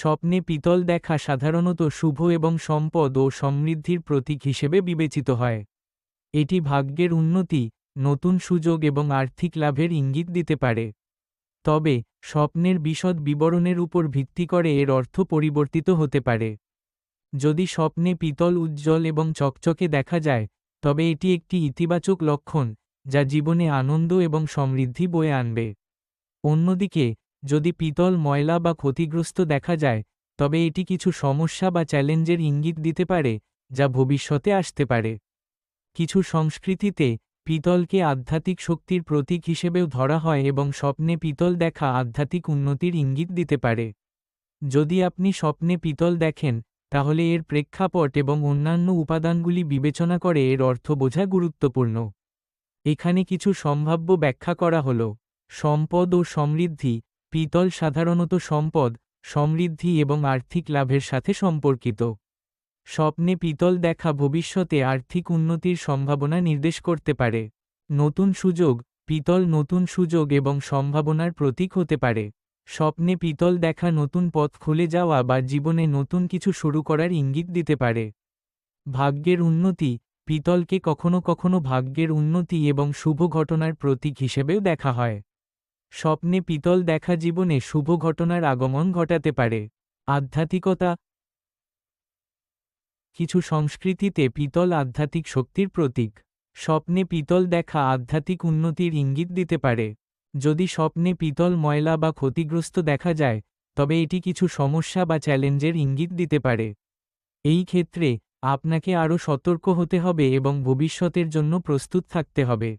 স্বপ্নে পিতল দেখা সাধারণত শুভ এবং সম্পদ ও সমৃদ্ধির প্রতীক হিসেবে বিবেচিত হয়। এটি ভাগ্যের উন্নতি, নতুন সুযোগ এবং আর্থিক লাভের ইঙ্গিত দিতে পারে। তবে, স্বপ্নের বিশদ বিবরণের উপর ভিত্তি করে এর অর্থ পরিবর্তিত হতে পারে। যদি স্বপ্নে পিতল উজ্জ্বল এবং চকচকে দেখা যায়, তবে এটি একটি ইতিবাচক লক্ষণ, যা জীবনে আনন্দ এবং সমৃদ্ধি বয়ে আনবে। অন্যদিকে যদি পিতল, ময়লা বা ক্ষতিগ্রস্ত দেখা যায়, তবে এটি কিছু সমস্যা বা চ্যালেঞ্জের ইঙ্গিত দিতে পারে, যা ভবিষ্যতে আসতে পারে। কিছু সংস্কৃতিতে, পিতলকে আধ্যাত্মিক শক্তির প্রতীক হিসেবেও ধরা হয় এবং স্বপ্নে পিতল দেখা আধ্যাত্মিক উন্নতির ইঙ্গিত দিতে পারে। যদি আপনি স্বপ্নে পিতল দেখেন, তাহলে এর প্রেক্ষাপট এবং অন্যান্য উপাদানগুলি বিবেচনা করে এর অর্থ বোঝা গুরুত্বপূর্ণ। এখানে কিছু সম্ভাব্য ব্যাখ্যা করা হল। সম্পদ ও সমৃদ্ধি পিতল সাধারণত সম্পদ, সমৃদ্ধি এবং আর্থিক লাভের সাথে সম্পর্কিত। স্বপ্নে পিতল দেখা ভবিষ্যতে আর্থিক উন্নতির সম্ভাবনা নির্দেশ করতে পারে। নতুন সুযোগ, পিতল নতুন সুযোগ এবং সম্ভাবনার প্রতীক হতে পারে। স্বপ্নে পিতল দেখা নতুন পথ খুলে যাওয়া বা জীবনে নতুন কিছু শুরু করার ইঙ্গিত দিতে পারে। ভাগ্যের উন্নতি, পিতলকে কখনো কখনো ভাগ্যের উন্নতি এবং শুভ ঘটনার প্রতীক হিসেবেও দেখা হয়। স্বপ্নে পিতল দেখা জীবনে শুভ ঘটনার আগমন ঘটাতে পারে। আধ্যাত্মিকতা কিছু সংস্কৃতিতে পিতল আধ্যাত্মিক শক্তির প্রতীক। স্বপ্নে পিতল দেখা আধ্যাত্মিক উন্নতির ইঙ্গিত দিতে পারে। যদি স্বপ্নে পিতল ময়লা বা ক্ষতিগ্রস্ত দেখা যায়, তবে এটি কিছু সমস্যা বা চ্যালেঞ্জের ইঙ্গিত দিতে পারে। এই ক্ষেত্রে আপনাকে আরও সতর্ক হতে হবে এবং ভবিষ্যতের জন্য প্রস্তুত থাকতে হবে।